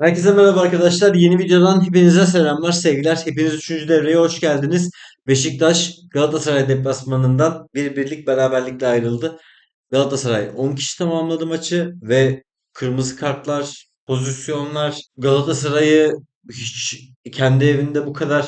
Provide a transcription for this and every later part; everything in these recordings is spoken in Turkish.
Herkese merhaba arkadaşlar. Yeni videodan hepinize selamlar, sevgiler. Hepiniz 3. devreye hoş geldiniz. Beşiktaş Galatasaray deplasmanından bir birlik beraberlikle ayrıldı. Galatasaray 10 kişi tamamladı maçı ve kırmızı kartlar, pozisyonlar Galatasaray'ı hiç kendi evinde bu kadar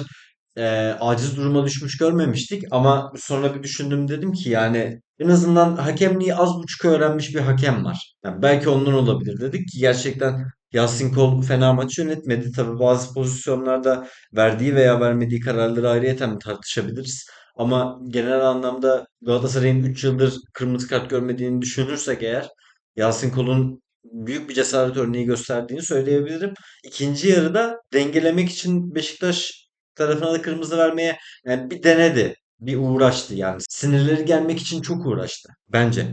e, aciz duruma düşmüş görmemiştik. Ama sonra bir düşündüm dedim ki yani en azından hakemliği az buçuk öğrenmiş bir hakem var. Yani belki ondan olabilir dedik ki gerçekten Yasin Kol fena maçı yönetmedi. Tabii bazı pozisyonlarda verdiği veya vermediği kararları ayrıyeten tartışabiliriz. Ama genel anlamda Galatasaray'ın 3 yıldır kırmızı kart görmediğini düşünürsek eğer Yasin Kol'un büyük bir cesaret örneği gösterdiğini söyleyebilirim. İkinci yarıda dengelemek için Beşiktaş tarafına da kırmızı vermeye yani bir denedi. Bir uğraştı yani. Sinirleri gelmek için çok uğraştı bence.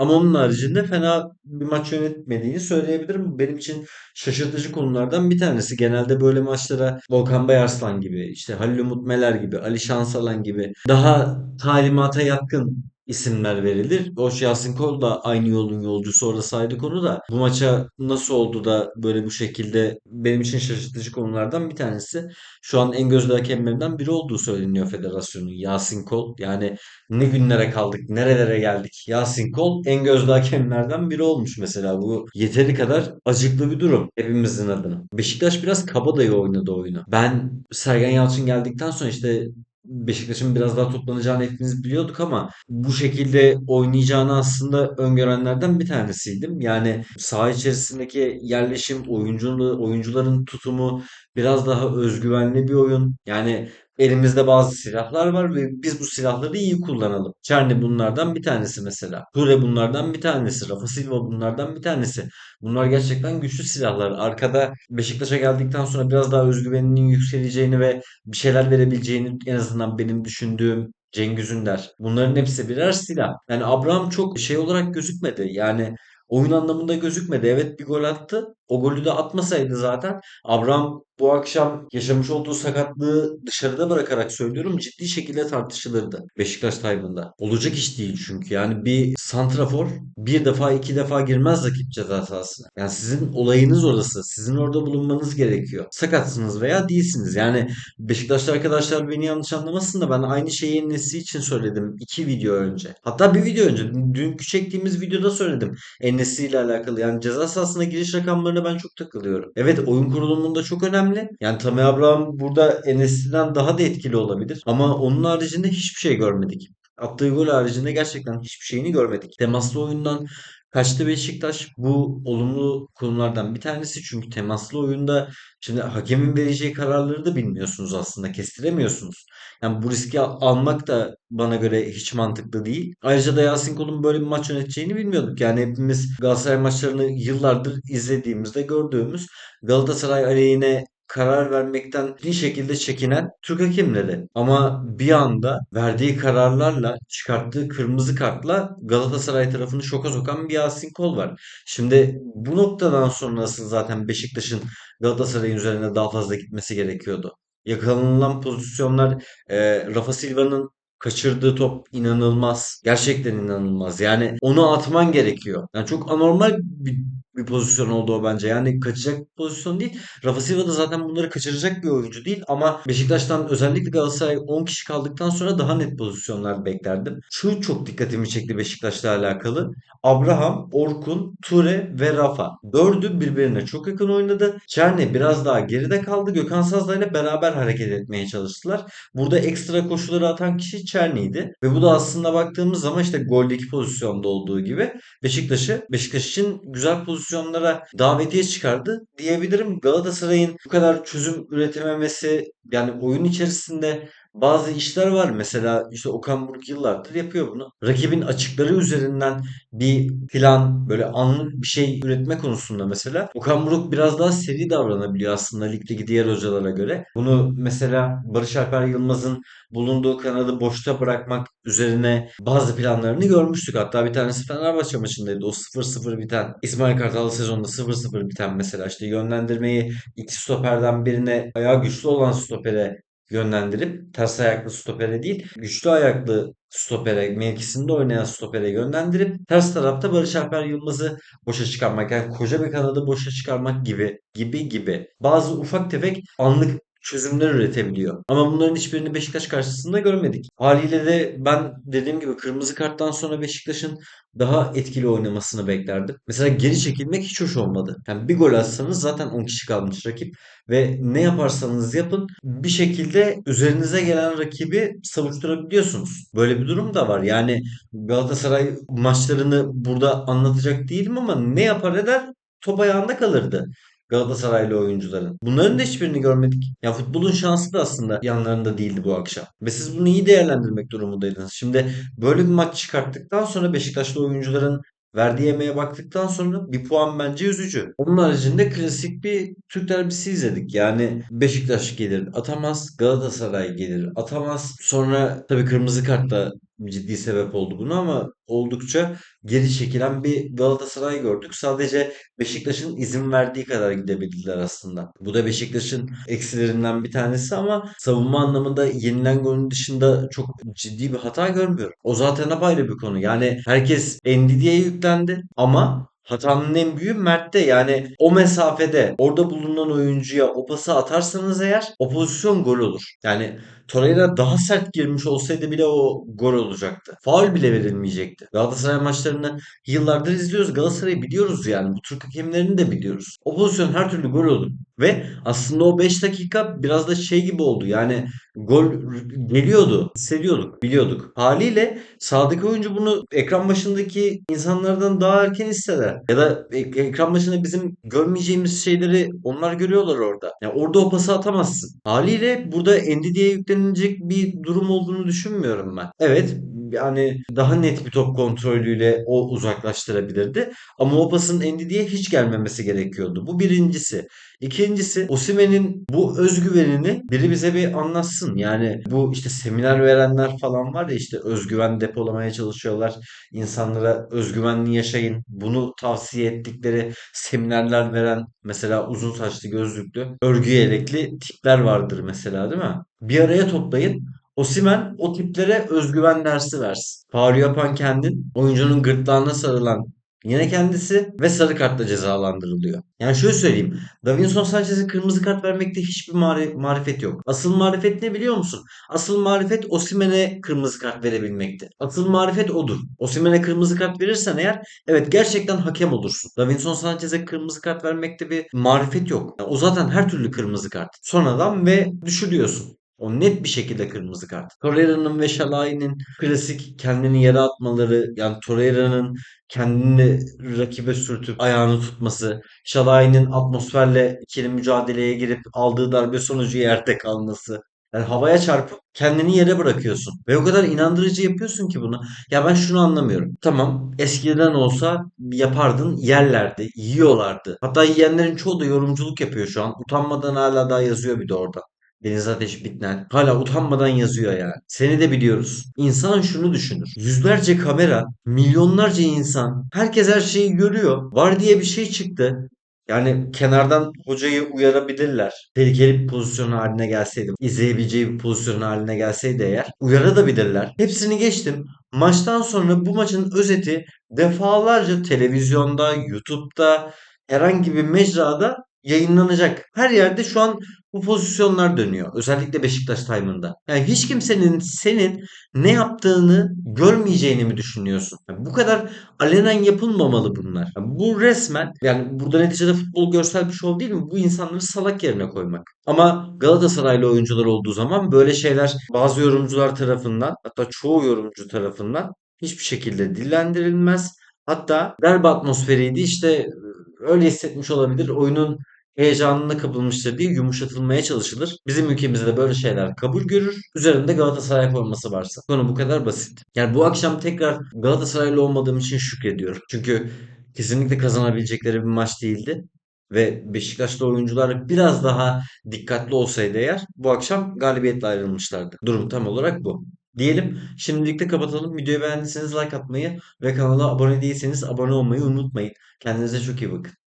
Ama onun haricinde fena bir maç yönetmediğini söyleyebilirim. Benim için şaşırtıcı konulardan bir tanesi. Genelde böyle maçlara Volkan Bayarslan gibi, işte Halil Umut Meler gibi, Ali Şansalan gibi daha talimata yatkın isimler verilir. Hoş Yasin Kol da aynı yolun yolcusu orada ayrı konu da bu maça nasıl oldu da böyle bu şekilde benim için şaşırtıcı konulardan bir tanesi. Şu an en gözde hakemlerinden biri olduğu söyleniyor federasyonun Yasin Kol. Yani ne günlere kaldık, nerelere geldik. Yasin Kol en gözde hakemlerden biri olmuş mesela. Bu yeteri kadar acıklı bir durum hepimizin adına. Beşiktaş biraz kabadayı oynadı oyunu. Ben Sergen Yalçın geldikten sonra işte Beşiktaş'ın biraz daha toplanacağını hepimiz biliyorduk ama bu şekilde oynayacağını aslında öngörenlerden bir tanesiydim. Yani saha içerisindeki yerleşim, oyunculuğu, oyuncuların tutumu biraz daha özgüvenli bir oyun. Yani Elimizde bazı silahlar var ve biz bu silahları iyi kullanalım. Çerni bunlardan bir tanesi mesela. Ture bunlardan bir tanesi. Rafa Silva bunlardan bir tanesi. Bunlar gerçekten güçlü silahlar. Arkada Beşiktaş'a geldikten sonra biraz daha özgüveninin yükseleceğini ve bir şeyler verebileceğini en azından benim düşündüğüm Cengiz Ünder. Bunların hepsi birer silah. Yani Abraham çok şey olarak gözükmedi. Yani oyun anlamında gözükmedi. Evet bir gol attı. O golü de atmasaydı zaten Abraham bu akşam yaşamış olduğu sakatlığı dışarıda bırakarak söylüyorum ciddi şekilde tartışılırdı Beşiktaş Tayvan'da. Olacak iş değil çünkü yani bir santrafor bir defa iki defa girmez rakip ceza sahasına. Yani sizin olayınız orası. Sizin orada bulunmanız gerekiyor. Sakatsınız veya değilsiniz. Yani Beşiktaşlı arkadaşlar beni yanlış anlamasın da ben aynı şeyi Enes'i için söyledim iki video önce. Hatta bir video önce. Dünkü çektiğimiz videoda söyledim. Enes'i ile alakalı. Yani ceza sahasına giriş rakamlarına ben çok takılıyorum. Evet oyun kurulumunda çok önemli. Yani Tammy Abraham burada Enes'inden daha da etkili olabilir. Ama onun haricinde hiçbir şey görmedik. Attığı gol haricinde gerçekten hiçbir şeyini görmedik. Temaslı oyundan kaçtı Beşiktaş. Bu olumlu konulardan bir tanesi. Çünkü temaslı oyunda şimdi hakemin vereceği kararları da bilmiyorsunuz aslında. Kestiremiyorsunuz. Yani bu riski al- almak da bana göre hiç mantıklı değil. Ayrıca da Yasin Kol'un böyle bir maç yöneteceğini bilmiyorduk. Yani hepimiz Galatasaray maçlarını yıllardır izlediğimizde gördüğümüz Galatasaray aleyhine karar vermekten bir şekilde çekinen Türk hakemleri. Ama bir anda verdiği kararlarla çıkarttığı kırmızı kartla Galatasaray tarafını şoka sokan bir Yasin Kol var. Şimdi bu noktadan sonrası zaten Beşiktaş'ın Galatasaray'ın üzerine daha fazla gitmesi gerekiyordu. Yakalanılan pozisyonlar e, Rafa Silva'nın kaçırdığı top inanılmaz. Gerçekten inanılmaz. Yani onu atman gerekiyor. Yani çok anormal bir, bir pozisyon oldu o bence. Yani kaçacak bir pozisyon değil. Rafa Silva da zaten bunları kaçıracak bir oyuncu değil ama Beşiktaş'tan özellikle Galatasaray 10 kişi kaldıktan sonra daha net pozisyonlar beklerdim. Şu çok dikkatimi çekti Beşiktaş'la alakalı. Abraham, Orkun, Ture ve Rafa. Dördü birbirine çok yakın oynadı. Çerni biraz daha geride kaldı. Gökhan Sazla ile beraber hareket etmeye çalıştılar. Burada ekstra koşuları atan kişi Çerni'ydi. Ve bu da aslında baktığımız zaman işte goldeki pozisyonda olduğu gibi Beşiktaş'ı Beşiktaş için güzel pozisyonlara davetiye çıkardı diyebilirim. Galatasaray'ın bu kadar çözüm üretememesi yani oyun içerisinde bazı işler var. Mesela işte Okan Buruk yıllardır yapıyor bunu. Rakibin açıkları üzerinden bir plan böyle anlık bir şey üretme konusunda mesela Okan Buruk biraz daha seri davranabiliyor aslında ligdeki diğer hocalara göre. Bunu mesela Barış Alper Yılmaz'ın bulunduğu kanadı boşta bırakmak üzerine bazı planlarını görmüştük. Hatta bir tanesi Fenerbahçe maçındaydı. O 0-0 biten İsmail Kartal sezonunda 0-0 biten mesela işte yönlendirmeyi iki stoperden birine ayağı güçlü olan stopere yönlendirip ters ayaklı stopere değil güçlü ayaklı stopere mevkisinde oynayan stopere yönlendirip ters tarafta Barış Alper Yılmaz'ı boşa çıkarmak yani koca bir kanadı boşa çıkarmak gibi gibi gibi. Bazı ufak tefek anlık çözümler üretebiliyor. Ama bunların hiçbirini Beşiktaş karşısında görmedik. Haliyle de ben dediğim gibi kırmızı karttan sonra Beşiktaş'ın daha etkili oynamasını beklerdim. Mesela geri çekilmek hiç hoş olmadı. Yani bir gol atsanız zaten 10 kişi kalmış rakip ve ne yaparsanız yapın bir şekilde üzerinize gelen rakibi savuşturabiliyorsunuz. Böyle bir durum da var. Yani Galatasaray maçlarını burada anlatacak değilim ama ne yapar eder top ayağında kalırdı. Galatasaraylı oyuncuların. Bunların da hiçbirini görmedik. Ya futbolun şansı da aslında yanlarında değildi bu akşam. Ve siz bunu iyi değerlendirmek durumundaydınız. Şimdi böyle bir maç çıkarttıktan sonra Beşiktaşlı oyuncuların verdiği emeğe baktıktan sonra bir puan bence üzücü. Onun haricinde klasik bir Türk derbisi izledik. Yani Beşiktaş gelir atamaz, Galatasaray gelir atamaz. Sonra tabii kırmızı kart da ciddi sebep oldu buna ama oldukça geri çekilen bir Galatasaray gördük. Sadece Beşiktaş'ın izin verdiği kadar gidebildiler aslında. Bu da Beşiktaş'ın eksilerinden bir tanesi ama savunma anlamında yenilen golün dışında çok ciddi bir hata görmüyorum. O zaten apayrı bir konu. Yani herkes Ndidi'ye yüklendi ama Hatanın en büyüğü Mert'te yani o mesafede orada bulunan oyuncuya o pası atarsanız eğer o pozisyon gol olur. Yani Torreira daha sert girmiş olsaydı bile o gol olacaktı. Faul bile verilmeyecekti. Galatasaray maçlarını yıllardır izliyoruz. Galatasaray'ı biliyoruz yani. Bu Türk hakemlerini de biliyoruz. O pozisyon her türlü gol olur. Ve aslında o 5 dakika biraz da şey gibi oldu. Yani gol geliyordu. Hissediyorduk. Biliyorduk. Haliyle sağdaki oyuncu bunu ekran başındaki insanlardan daha erken hisseder. Ya da ek- ekran başında bizim görmeyeceğimiz şeyleri onlar görüyorlar orada. Yani orada o pası atamazsın. Haliyle burada Ndidi'ye yüklenilecek bir durum olduğunu düşünmüyorum ben. Evet yani daha net bir top kontrolüyle o uzaklaştırabilirdi. Ama o pasın Ndidi'ye hiç gelmemesi gerekiyordu. Bu birincisi. İkincisi Osimhen'in bu özgüvenini biri bize bir anlatsın. Yani bu işte seminer verenler falan var ya işte özgüven depolamaya çalışıyorlar. İnsanlara özgüvenli yaşayın. Bunu tavsiye ettikleri seminerler veren mesela uzun saçlı gözlüklü örgü yelekli tipler vardır mesela değil mi? Bir araya toplayın. Osimhen o tiplere özgüven dersi versin. Faul yapan kendin, oyuncunun gırtlağına sarılan Yine kendisi ve sarı kartla cezalandırılıyor. Yani şöyle söyleyeyim. Davinson Sanchez'e kırmızı kart vermekte hiçbir mari- marifet yok. Asıl marifet ne biliyor musun? Asıl marifet Osimhen'e kırmızı kart verebilmekte. Asıl marifet odur. Osimhen'e kırmızı kart verirsen eğer evet gerçekten hakem olursun. Davinson Sanchez'e kırmızı kart vermekte bir marifet yok. Yani o zaten her türlü kırmızı kart. Sonradan ve düşürüyorsun. O net bir şekilde kırmızı kart. Torreira'nın ve Şalai'nin klasik kendini yere atmaları yani Torreira'nın kendini rakibe sürtüp ayağını tutması, Şalai'nin atmosferle ikili mücadeleye girip aldığı darbe sonucu yerde kalması. Yani havaya çarpıp kendini yere bırakıyorsun. Ve o kadar inandırıcı yapıyorsun ki bunu. Ya ben şunu anlamıyorum. Tamam eskiden olsa yapardın yerlerdi, yiyorlardı. Hatta yiyenlerin çoğu da yorumculuk yapıyor şu an. Utanmadan hala daha yazıyor bir de orada. Deniz Ateş Bitnen. Hala utanmadan yazıyor yani. Seni de biliyoruz. İnsan şunu düşünür. Yüzlerce kamera, milyonlarca insan, herkes her şeyi görüyor. Var diye bir şey çıktı. Yani kenardan hocayı uyarabilirler. Tehlikeli bir pozisyon haline gelseydi, izleyebileceği bir pozisyon haline gelseydi eğer uyarabilirler. Hepsini geçtim. Maçtan sonra bu maçın özeti defalarca televizyonda, YouTube'da, herhangi bir mecrada yayınlanacak. Her yerde şu an bu pozisyonlar dönüyor. Özellikle Beşiktaş time'ında. Yani hiç kimsenin senin ne yaptığını görmeyeceğini mi düşünüyorsun? Yani bu kadar alenen yapılmamalı bunlar. Yani bu resmen yani burada neticede futbol görsel bir şov değil mi? Bu insanları salak yerine koymak. Ama Galatasaraylı oyuncular olduğu zaman böyle şeyler bazı yorumcular tarafından hatta çoğu yorumcu tarafından hiçbir şekilde dillendirilmez. Hatta derbi atmosferiydi işte öyle hissetmiş olabilir. Oyunun heyecanına kapılmıştır diye yumuşatılmaya çalışılır. Bizim ülkemizde de böyle şeyler kabul görür. Üzerinde Galatasaray forması varsa. Konu bu kadar basit. Yani bu akşam tekrar Galatasaraylı olmadığım için şükrediyorum. Çünkü kesinlikle kazanabilecekleri bir maç değildi. Ve Beşiktaşlı oyuncular biraz daha dikkatli olsaydı eğer bu akşam galibiyetle ayrılmışlardı. Durum tam olarak bu. Diyelim şimdilik de kapatalım. Videoyu beğendiyseniz like atmayı ve kanala abone değilseniz abone olmayı unutmayın. Kendinize çok iyi bakın.